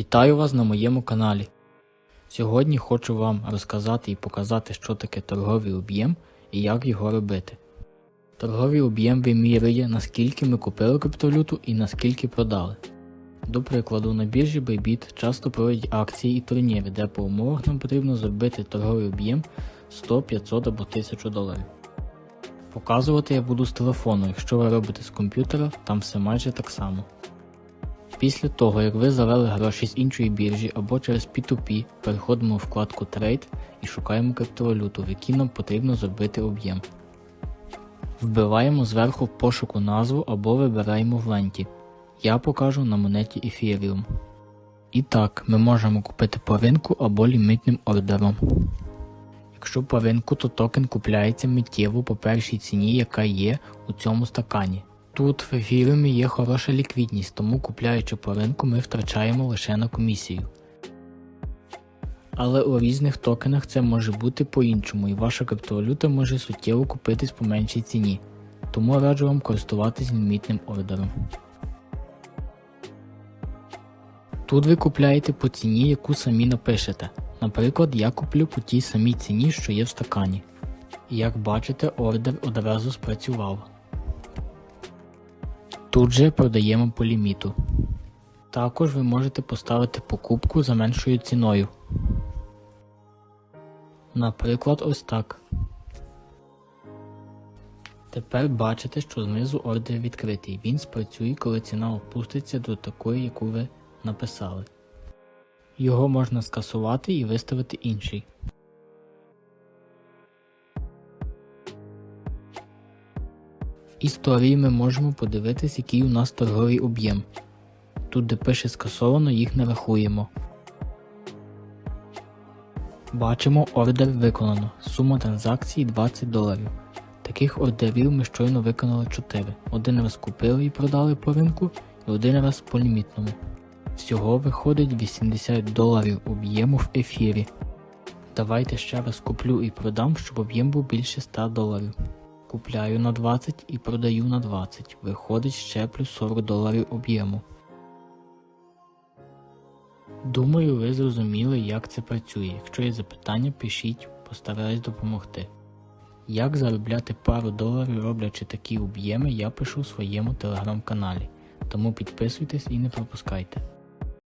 Вітаю вас на моєму каналі. Сьогодні хочу вам розказати і показати, що таке торговий об'єм і як його робити. Торговий об'єм вимірює, наскільки ми купили криптовалюту і наскільки продали. До прикладу, на біржі Bybit часто проводять акції і турніри, де по умовах нам потрібно зробити торговий об'єм 100, 500 або 1000 доларів. Показувати я буду з телефону, якщо ви робите з комп'ютера, там все майже так само. Після того, як ви завели гроші з іншої біржі або через P2P, переходимо у вкладку Trade і шукаємо криптовалюту, в якій нам потрібно зробити об'єм. Вбиваємо зверху в пошуку назву або вибираємо в ленті. Я покажу на монеті Ethereum. І так, ми можемо купити по ринку або лімітним ордером. Якщо по ринку, то токен купляється миттєво по першій ціні, яка є у цьому стакані. Тут в ефірумі є хороша ліквідність, тому купляючи по ринку, ми втрачаємо лише на комісію. Але у різних токенах це може бути по-іншому, і ваша криптовалюта може суттєво купитись по меншій ціні. Тому раджу вам користуватись лімітним ордером. Тут ви купляєте по ціні, яку самі напишете. Наприклад, я куплю по тій самій ціні, що є в стакані. І як бачите, ордер одразу спрацював. Тут же продаємо по ліміту. Також ви можете поставити покупку за меншою ціною. Наприклад, ось так. Тепер бачите, що знизу ордер відкритий. Він спрацює, коли ціна опуститься до такої, яку ви написали. Його можна скасувати і виставити інший. Історії ми можемо подивитись, який у нас торговий об'єм. Тут, де пише скасовано, їх не рахуємо. Бачимо, ордер виконано. Сума транзакції 20 доларів. Таких ордерів ми щойно виконали 4. Один раз купили і продали по ринку, і один раз по лімітному. Всього виходить 80 доларів об'єму в ефірі. Давайте ще раз куплю і продам, щоб об'єм був більше 100 доларів. Купляю на 20 і продаю на 20. Виходить ще плюс 40 доларів об'єму. Думаю, ви зрозуміли, як це працює. Якщо є запитання, пишіть, постараюсь допомогти. Як заробляти пару доларів, роблячи такі об'єми, я пишу у своєму телеграм-каналі. Тому підписуйтесь і не пропускайте.